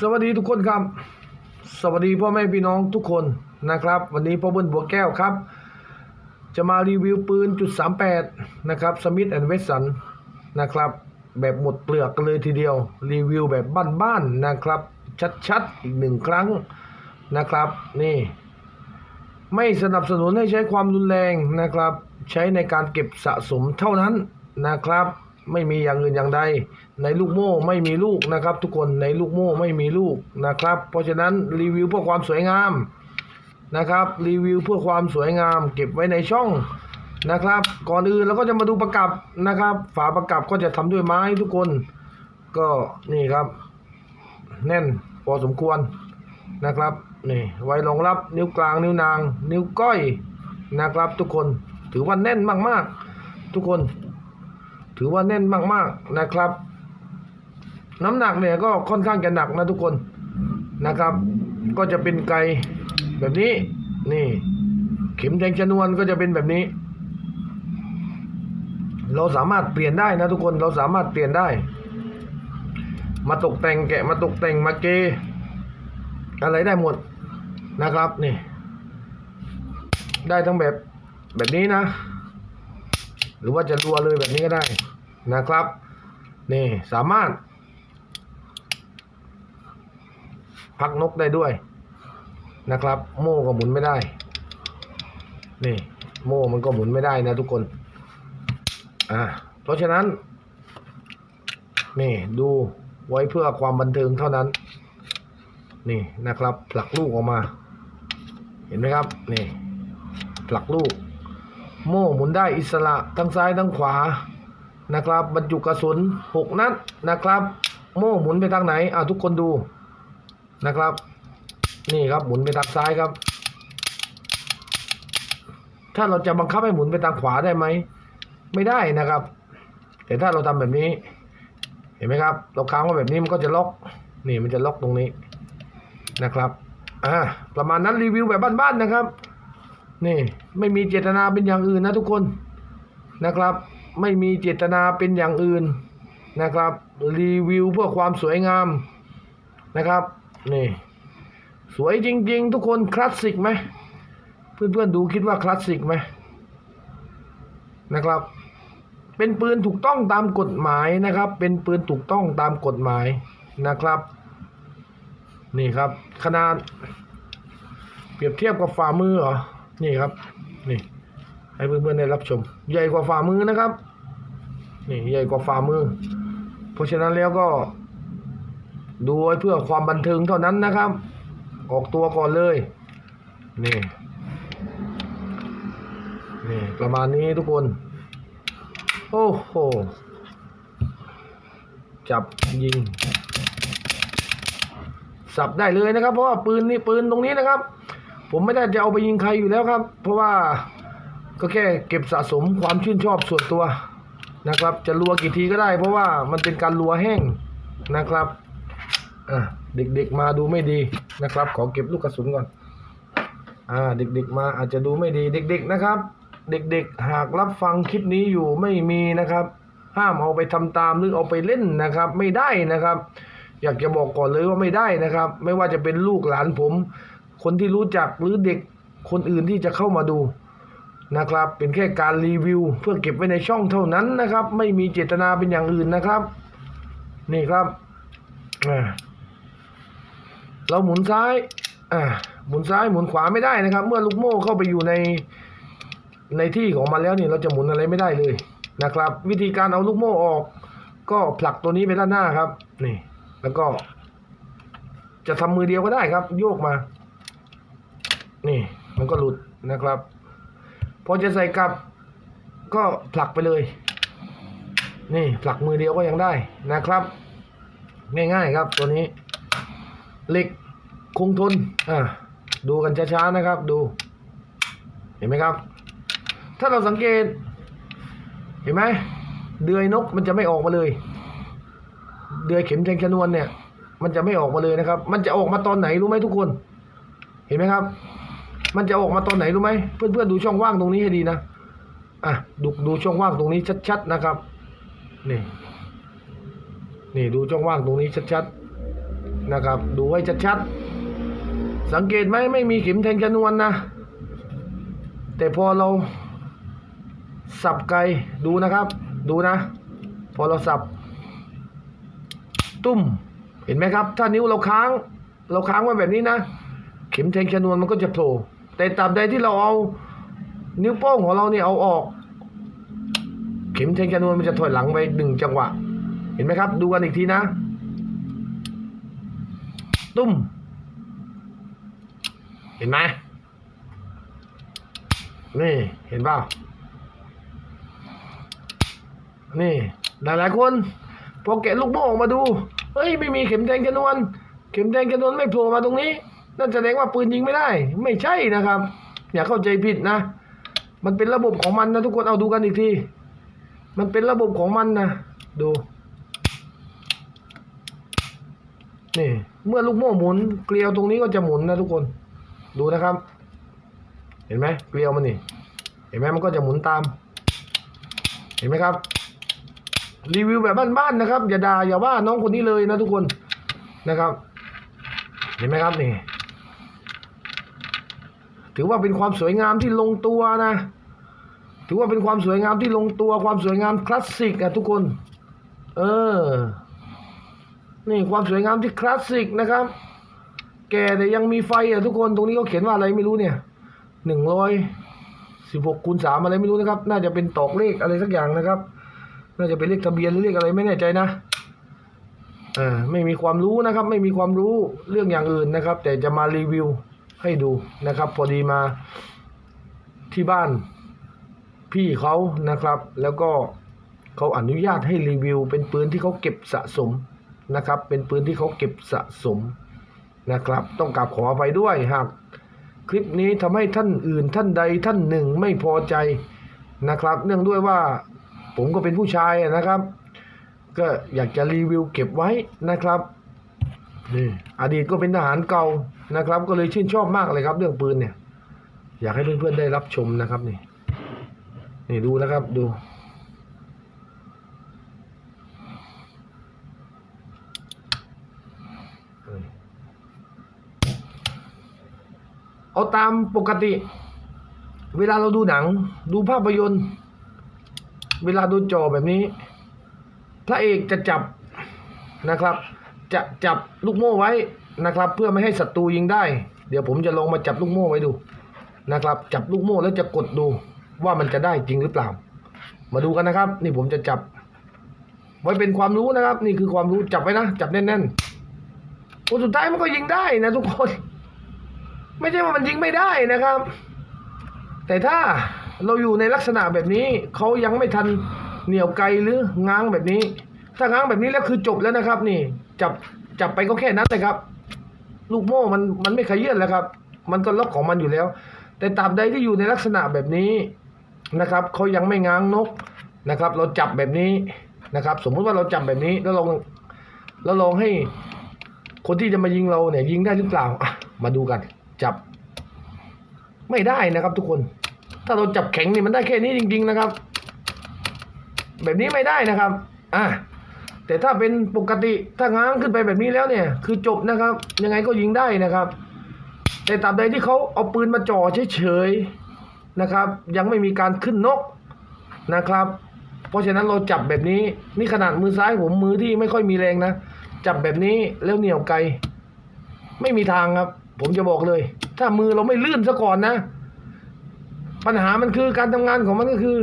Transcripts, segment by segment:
สวัสดีทุกคนครับ สวัสดีพ่อแม่พี่น้องทุกคนนะครับ วันนี้พ่อเบิ้ลบัวแก้วครับ จะมารีวิวปืนจุด38นะครับสมิธแอนด์เวสสันนะครับ แบบหมดเปลือกกันเลยทีเดียว รีวิวแบบบ้านๆนะครับ ชัดๆ อีกหนึ่งครั้งนะครับนี่ไม่สนับสนุนให้ใช้ความรุนแรงนะครับ ใช้ในการเก็บสะสมเท่านั้นนะครับ ไม่มีอย่างอื่นอย่างใด ในลูกโม่ไม่มีลูกนะครับ ทุกคนในลูกโม่ไม่มีลูกนะครับ เพราะฉะนั้นรีวิวเพื่อความสวยงามนะครับรีวิวเพื่อความสวยงาม เก็บไว้ในช่องนะครับ ก่อนอื่นเราก็จะมาดูประกับนะครับ ฝาประกับก็จะทำด้วยไม้ทุกคน ก็นี่ครับ แน่นพอสมควรนะครับนี่ไว้รองรับนิ้วกลางนิ้วนาง นิ้วก้อยนะครับ ทุกคนถือว่าแน่นมากๆ ทุกคน ถือว่าแน่นมากๆนะครับ น้ำหนักเนี่ยก็ค่อนข้างจะหนักนะทุกคนนะครับ ก็จะเป็นไกแบบนี้ นี่เข็มแทงชนวนก็จะเป็นแบบนี้ เราสามารถเปลี่ยนได้นะทุกคนเราสามารถเปลี่ยนได้ มาตกแต่งแกะมาตกแต่งมาเก อะไรได้หมดนะครับนี่ ได้ทั้งแบบแบบนี้นะ หรือว่าจะรัวเลยแบบนี้ก็ได้ นะครับ นี่สามารถ พักนกได้ด้วยนะครับ โม่ก็หมุนไม่ได้ นี่โม่มันก็หมุนไม่ได้นะทุกคนอ่าเพราะฉะนั้น นี่ดูไว้เพื่อความบันเทิงเท่านั้น นี่นะครับ ผลักลูกออกมา เห็นไหมครับ นี่ ผลักลูก โม่หมุนได้อิสระทั้งซ้ายทั้งขวา นะครับ บรรจุกระสุนหกนัดนะครับ โม่หมุนไปทางไหนอ่าทุกคนดูนะครับ นี่ครับหมุนไปทางซ้ายครับ ถ้าเราจะบังคับให้หมุนไปทางขวาได้ไหม ไม่ได้นะครับ แต่ถ้าเราทำแบบนี้ เห็นไหมครับ เราค้างไว้แบบนี้มันก็จะล็อก นี่มันจะล็อกตรงนี้นะครับอ่าประมาณนั้นรีวิวแบบบ้านๆนะครับ นี่ไม่มีเจตนาเป็นอย่างอื่นนะทุกคนนะครับ ไม่มีเจตนาเป็นอย่างอื่นนะครับ รีวิวเพื่อความสวยงามนะครับนี่สวยจริง ๆ ทุกคนคลาสสิกไหมเพื่อนๆดูคิดว่าคลาสสิกไหมนะครับ เป็นปืนถูกต้องตามกฎหมายนะครับ เป็นปืนถูกต้องตามกฎหมายนะครับ นี่ครับขนาดเปรียบเทียบกับฝ่ามือเหรอนี่ครับนี่ ให้เพื่อนๆได้รับชม ใหญ่กว่าฝ่ามือนะครับ นี่ใหญ่กว่าฝ่ามือ เพราะฉะนั้นแล้วก็ดูไว้เพื่อความบันเทิงเท่านั้นนะครับ ออกตัวก่อนเลย นี่นี่ประมาณนี้ทุกคน โอ้โห จับยิง สับได้เลยนะครับ เพราะว่าปืนนี่ปืนตรงนี้นะครับ ผมไม่ได้จะเอาไปยิงใครอยู่แล้วครับ เพราะว่า ก็แค่เก็บสะสมความชื่นชอบส่วนตัวนะครับ จะรัวกี่ทีก็ได้ เพราะว่ามันเป็นการรัวแห้งนะครับอะเด็กๆมาดูไม่ดีนะครับ ขอเก็บลูกกระสุนก่อนอ่าเด็กๆมาอาจจะดูไม่ดีเด็ก ๆนะครับ เด็กๆหากรับฟังคลิปนี้อยู่ไม่มีนะครับ ห้ามเอาไปทำตามหรือเอาไปเล่นนะครับ ไม่ได้นะครับ อยากจะบอกก่อนเลยว่าไม่ได้นะครับ ไม่ว่าจะเป็นลูกหลานผม คนที่รู้จักหรือเด็กคนอื่นที่จะเข้ามาดู นะครับ เป็นแค่การรีวิว เพื่อเก็บไว้ในช่องเท่านั้นนะครับ ไม่มีเจตนาเป็นอย่างอื่นนะครับ นี่ครับเราหมุนซ้ายหมุนซ้ายหมุนขวาไม่ได้นะครับ เมื่อลูกโม่เข้าไปอยู่ในในที่ของมันแล้วนี่เราจะหมุนอะไรไม่ได้เลยนะครับ วิธีการเอาลูกโม่ออก ก็ผลักตัวนี้ไปด้านหน้าครับ นี่ แล้วก็ จะทำมือเดียวก็ได้ครับ โยกมา นี่ มันก็หลุดนะครับ พอจะใส่กลับ ก็ผลักไปเลย นี่ผลักมือเดียวก็ยังได้นะครับ ง่ายๆครับตัวนี้เหล็กคงทนอ่าดูกันช้าๆนะครับ ดู เห็นไหมครับ ถ้าเราสังเกต เห็นไหมเดือยนกมันจะไม่ออกมาเลย เดือยเข็มแทงชนวนเนี่ย มันจะไม่ออกมาเลยนะครับ มันจะออกมาตอนไหนรู้ไหมทุกคน เห็นไหมครับ มันจะออกมาตอนไหนรู้ไหมเพื่อนๆดูช่องว่างตรงนี้ให้ดีนะอะดูดูช่องว่างตรงนี้ชัดๆนะครับนี่นี่ดูช่องว่างตรงนี้ชัดๆนะครับ ดูให้ชัดๆสังเกตไหมไม่มีเข็มแทงชนวนนะ แต่พอเราสับไกลดูนะครับ ดูนะ พอเราสับ ตุ้มเห็นไหมครับ ถ้านิ้วเราค้าง เราค้างไว้แบบนี้นะ เข็มแทงชนวนมันก็จะโผล่ แต่ตราบใดที่เราเอานิ้วโป้งของเราเนี่ยเอาออก เข็มแทงชนวนมันจะถอยหลังไปหนึ่งจังหวะ เห็นไหมครับ ดูกันอีกทีนะ ตุ้ม เห็นไหมนี่เห็นเปล่านี่หลายๆคน พอแกะลูกโม่ออกมาดู เฮ้ย ไม่มีเข็มแทงชนวนเข็มแทงชนวนไม่โผล่มาตรงนี้ นั่นแสดงว่าปืนยิงไม่ได้ ไม่ใช่นะครับ อย่าเข้าใจผิดนะ มันเป็นระบบของมันนะทุกคนเอาดูกันอีกที มันเป็นระบบของมันนะดูนี่เมื่อลูกโม่หมุน เกลียวตรงนี้ก็จะหมุนนะทุกคนดูนะครับ เห็นไหมเกลียวมันนี่เห็นไหมมันก็จะหมุนตาม เห็นไหมครับ รีวิวแบบบ้านๆนะครับ อย่าด่าอย่าว่าน้องคนนี้เลยนะทุกคนนะครับ เห็นไหมครับนี่ ถือว่าเป็นความสวยงามที่ลงตัวนะ ถือว่าเป็นความสวยงามที่ลงตัว ความสวยงามคลาสสิกอะทุกคน เออ นี่ความสวยงามที่คลาสสิกนะครับ แก่แต่ยังมีไฟอะทุกคน ตรงนี้เขาเขียนว่าอะไรไม่รู้เนี่ย หนึ่งร้อยสิบหกคูณสามอะไรไม่รู้นะครับ น่าจะเป็นตอกเลขอะไรสักอย่างนะครับ น่าจะเป็นเลขทะเบียนหรือเลขอะไรไม่แน่ใจนะเออไม่มีความรู้นะครับ ไม่มีความรู้เรื่องอย่างอื่นนะครับ แต่จะมารีวิว ให้ดูนะครับ พอดีมาที่บ้านพี่เขานะครับ แล้วก็เขาอนุญาตให้รีวิว เป็นปืนที่เขาเก็บสะสมนะครับ เป็นปืนที่เขาเก็บสะสมนะครับ ต้องกราบขออภัยด้วยหากคลิปนี้ทำให้ท่านอื่นท่านใดท่านหนึ่งไม่พอใจนะครับ เนื่องด้วยว่าผมก็เป็นผู้ชายนะครับ ก็อยากจะรีวิวเก็บไว้นะครับนี่อดีตก็เป็นทหารเก่า นะครับ ก็เลยชื่นชอบมากเลยครับ เรื่องปืนเนี่ย อยากให้เพื่อนๆได้รับชมนะครับนี่ นี่ดูนะครับดู เอาตามปกติ เวลาเราดูหนัง ดูภาพยนตร์ เวลาดูจอแบบนี้ พระเอกจะจับนะครับ จะจับลูกโม่ไว้ นะครับ เพื่อไม่ให้ศัตรูยิงได้ เดี๋ยวผมจะลองมาจับลูกโม่ไว้ดูนะครับ จับลูกโม่แล้วจะกดดูว่ามันจะได้จริงหรือเปล่า มาดูกันนะครับ นี่ผมจะจับ ไว้เป็นความรู้นะครับ นี่คือความรู้จับไว้นะจับแน่นๆโอ้สุดท้ายมันก็ยิงได้นะทุกคน ไม่ใช่ว่ามันยิงไม่ได้นะครับ แต่ถ้าเราอยู่ในลักษณะแบบนี้เขายังไม่ทันเหนี่ยวไกลหรือง้างแบบนี้ ถ้าง้างแบบนี้แล้วคือจบแล้วนะครับ นี่ จับจับไปก็แค่นั้นเลยครับ ลูกโม่มันมันไม่ขยื่นแล้วครับ มันก็ล็อกของมันอยู่แล้ว แต่ตราบใดที่อยู่ในลักษณะแบบนี้นะครับเขายังไม่ง้างนกนะครับ เราจับแบบนี้นะครับ สมมุติว่าเราจับแบบนี้แล้วลองแล้วลองให้คนที่จะมายิงเราเนี่ยยิงได้หรือเปล่าอะมาดูกัน จับ ไม่ได้นะครับ ทุกคน ถ้าเราจับแข็งนี่มันได้แค่นี้จริง ๆ นะครับ แบบนี้ไม่ได้นะครับ อะ แต่ถ้าเป็นปกติถ้าง้างขึ้นไปแบบนี้แล้วเนี่ย คือจบนะครับ ยังไงก็ยิงได้นะครับ แต่ตราบใดที่เขาเอาปืนมาจ่อเฉยๆนะครับ ยังไม่มีการขึ้นนกนะครับ เพราะฉะนั้นเราจับแบบนี้ นี่ขนาดมือซ้ายผมมือที่ไม่ค่อยมีแรงนะ จับแบบนี้แล้วเหนี่ยวไกล ไม่มีทางครับ ผมจะบอกเลย ถ้ามือเราไม่ลื่นซะก่อนนะ ปัญหามันคือการทำงานของมันก็คือ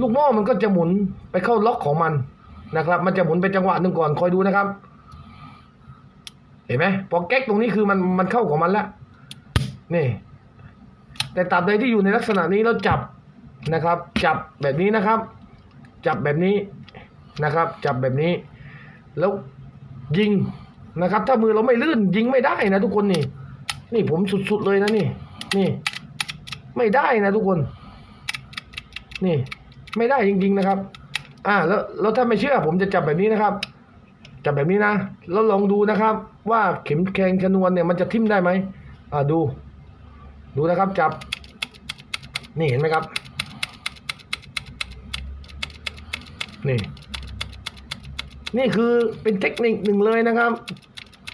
ลูกโม่มันก็จะหมุนไปเข้าล็อกของมัน นะครับ มันจะหมุนไปจังหวะหนึ่งก่อนคอยดูนะครับ เห็นไหมพอแก๊กตรงนี้คือมันมันเข้าของมันแล้วนี่ แต่ตราบใดที่อยู่ในลักษณะนี้เราจับนะครับ จับแบบนี้นะครับ จับแบบนี้นะครับ จับแบบนี้ แล้วยิงนะครับ ถ้ามือเราไม่ลื่นยิงไม่ได้นะทุกคนนี่ นี่ผมสุดๆเลยนะนี่ นี่ ไม่ได้นะทุกคน นี่ ไม่ได้จริงๆนะครับ อ่าแล้วแล้วถ้าไม่เชื่อผมจะจับแบบนี้นะครับ จับแบบนี้นะ แล้วลองดูนะครับ ว่าเข็มแทงชนวนเนี่ยมันจะทิ่มได้ไหมอ่าดู ดูนะครับจับ นี่เห็นไหมครับ นี่ นี่คือเป็นเทคนิคหนึ่งเลยนะครับ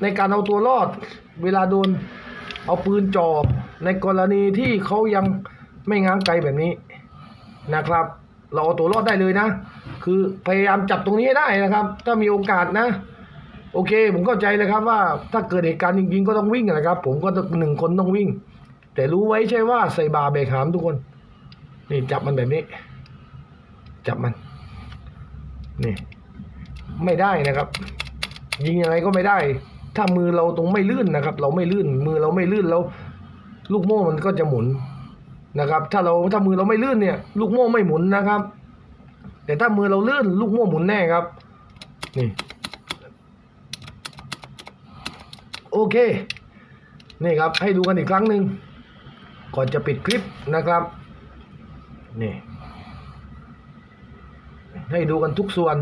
ในการเอาตัวรอด เวลาโดนเอาปืนจ่อในกรณีที่เขายังไม่ง้างไกลแบบนี้นะครับ เราเอาตัวรอดได้เลยนะ คือพยายามจับตรงนี้ให้ได้นะครับ ถ้ามีโอกาสนะ โอเค ผมเข้าใจเลยครับว่า ถ้าเกิดเหตุการณ์จริงๆก็ต้องวิ่งนะครับ ผมก็หนึ่งคนต้องวิ่ง แต่รู้ไว้ใช่ว่าใส่บาเบรกหามทุกคน นี่จับมันแบบนี้ จับมัน นี่ ไม่ได้นะครับ ยิงยังไงก็ไม่ได้ ถ้ามือเราตรงไม่ลื่นนะครับ เราไม่ลื่น มือเราไม่ลื่นแล้ว ลูกโม่มันก็จะหมุนนะครับ ถ้าเราถ้ามือเราไม่ลื่นเนี่ย ลูกโม่ไม่หมุนนะครับ แต่ถ้ามือเราลื่นลูกโม่หมุนแน่ครับ นี่ โอเค นี่ครับให้ดูกันอีกครั้งหนึ่งก่อนจะปิดคลิปนะครับ นี่ ให้ดูกันทุกส่วน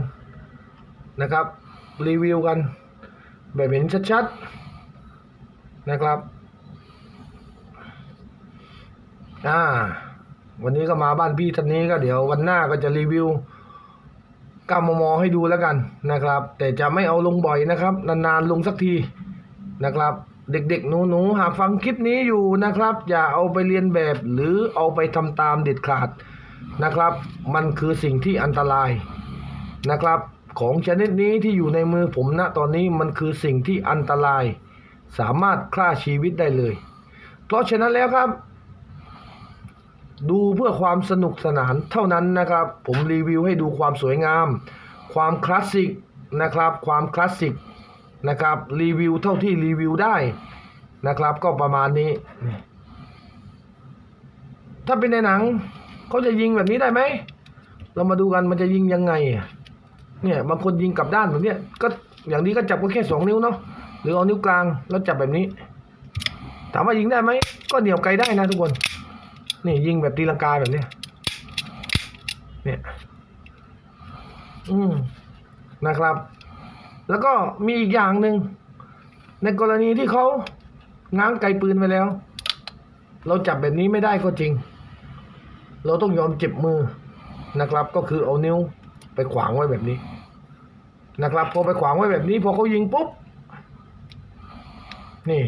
นะครับ รีวิวกัน แบบเห็นชัดๆนะครับอ่าวันนี้ก็มาบ้านพี่ท่านนี้ก็เดี๋ยววันหน้าก็จะรีวิว ก้ามมให้ดูแล้วกันนะครับ แต่จะไม่เอาลงบ่อยนะครับ นานๆลงสักทีนะครับ เด็กๆหนูๆหากฟังคลิปนี้อยู่นะครับ อย่าเอาไปเรียนแบบหรือเอาไปทำตามเด็ดขาดนะครับ มันคือสิ่งที่อันตรายนะครับ ของชนิดนี้ที่อยู่ในมือผมณตอนนี้มันคือสิ่งที่อันตราย สามารถฆ่าชีวิตได้เลย เพราะฉะนั้นแล้วครับ ดูเพื่อความสนุกสนานเท่านั้นนะครับ ผมรีวิวให้ดูความสวยงาม ความคลาสสิกนะครับ ความคลาสสิกนะครับรีวิวเท่าที่รีวิวได้นะครับ ก็ประมาณนี้ ถ้าเป็นในหนังเขาจะยิงแบบนี้ได้ไหม เรามาดูกันมันจะยิงยังไง เนี่ยบางคนยิงกลับด้านแบบเนี้ยก็อย่างนี้ก็จับก็แค่สองนิ้วเนาะหรือเอานิ้วกลางแล้วจับแบบนี้ ถามว่ายิงได้ไหม ก็เหนียวไกลได้นะทุกคน นี่ยิงแบบตีลังกาแบบเนี้ยเนี่ย อืมนะครับ แล้วก็มีอีกอย่างหนึ่ง ในกรณีที่เขาง้างไกลปืนไปแล้ว เราจับแบบนี้ไม่ได้ก็จริง เราต้องยอมเจ็บมือนะครับ ก็คือเอานิ้วไปขวางไว้แบบนี้ นะครับพอไปขวางไว้แบบนี้พอเขายิงปุ๊บ นี่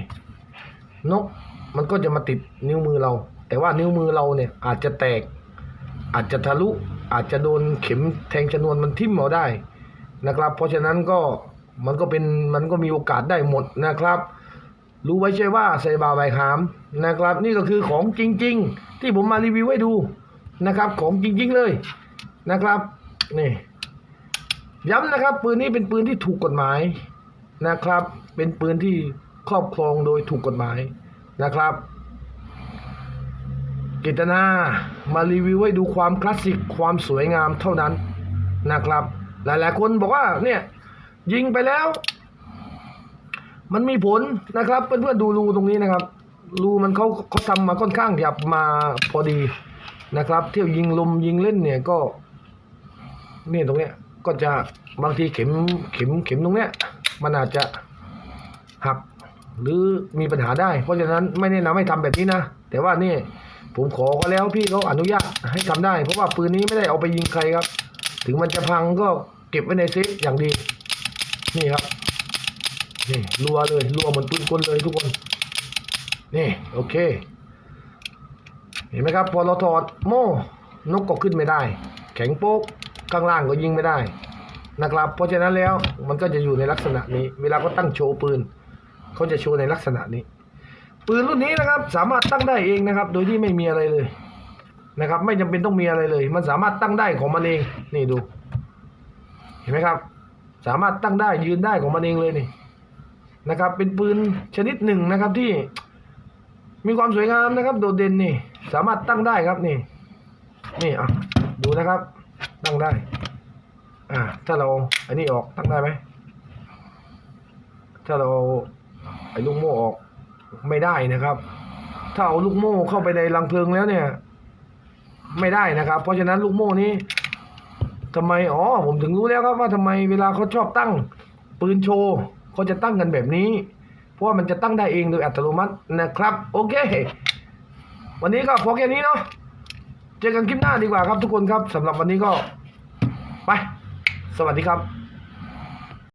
นกมันก็จะมาติดนิ้วมือเรา แต่ว่านิ้วมือเราเนี่ยอาจจะแตก อาจจะทะลุอาจจะโดนเข็มแทงชนวนมันทิ่มเอาได้นะครับ เพราะฉะนั้นก็มันก็เป็นมันก็มีโอกาสได้หมดนะครับ รู้ไว้ใช่ว่าใส่บาใบขามนะครับ นี่ก็คือของจริง ๆ ที่ผมมารีวิวให้ดูนะครับ ของจริง ๆเลยนะครับนี่ย้ำนะครับ ปืนนี้เป็นปืนที่ถูกกฎหมายนะครับ เป็นปืนที่ครอบครองโดยถูกกฎหมายนะครับ กิตนามารีวิวให้ดูความคลาสสิกความสวยงามเท่านั้นนะครับ หลายๆ คนบอกว่าเนี่ยยิงไปแล้ว มันมีผลนะครับเพื่อนๆดูรูตรงนี้นะครับรูมันเขาเขาทำมาค่อนข้างหยับมาพอดีนะครับ เที่ยวยิงลมยิงเล่นเนี่ยก็นี่ตรงเนี้ยก็จะบางทีเข็มเข็มเข็มตรงเนี้ยมันอาจจะหักหรือมีปัญหาได้ เพราะฉะนั้นไม่แนะนำให้ทำแบบนี้นะ แต่ว่านี่ ผมขอเขาแล้วพี่เขาอนุญาตให้ทำได้ เพราะว่าปืนนี้ไม่ได้เอาไปยิงใครครับ ถึงมันจะพังก็เก็บไว้ในเซฟอย่างดี นี่ครับนี่รัวเลยรัวเหมือนปืนกลเลยทุกคน นี่โอเค เห็นไหมครับ พอเราถอดโม่นกก็ขึ้นไม่ได้ แข็งโป๊กข้างล่างก็ยิงไม่ได้นะครับ เพราะฉะนั้นแล้วมันก็จะอยู่ในลักษณะนี้ เวลาเขาตั้งโชว์ปืนเขาจะโชว์ในลักษณะนี้ ปืนรุ่นนี้นะครับสามารถตั้งได้เองนะครับ โดยที่ไม่มีอะไรเลยนะครับ ไม่จำเป็นต้องมีอะไรเลย มันสามารถตั้งได้ของมันเองนี่ดู เห็นไหมครับ สามารถตั้งได้ยืนได้ของมันเองเลยนี่นะครับ เป็นปืนชนิดหนึ่งนะครับที่ มีความสวยงามนะครับ โดดเด่นนี่ สามารถตั้งได้ครับนี่นี่อะดูนะครับ ตั้งได้ อ่า ถ้าเราอันนี้ออกตั้งได้ไหมถ้าเราไอ้ลูกโม่ออก ไม่ได้นะครับ ถ้าเอาลูกโม่เข้าไปในรังเพลิงแล้วเนี่ย ไม่ได้นะครับ เพราะฉะนั้นลูกโม่นี้ทำไมอ๋อผมถึงรู้แล้วครับว่าทำไมเวลาเขาชอบตั้งปืนโชว์เขาจะตั้งกันแบบนี้ เพราะว่ามันจะตั้งได้เองโดยอัตโนมัตินะครับ โอเค วันนี้ก็พอแค่นี้เนาะเจอกันคลิปหน้าดีกว่าครับทุกคนครับสำหรับวันนี้ก็ ไป สวัสดีครับ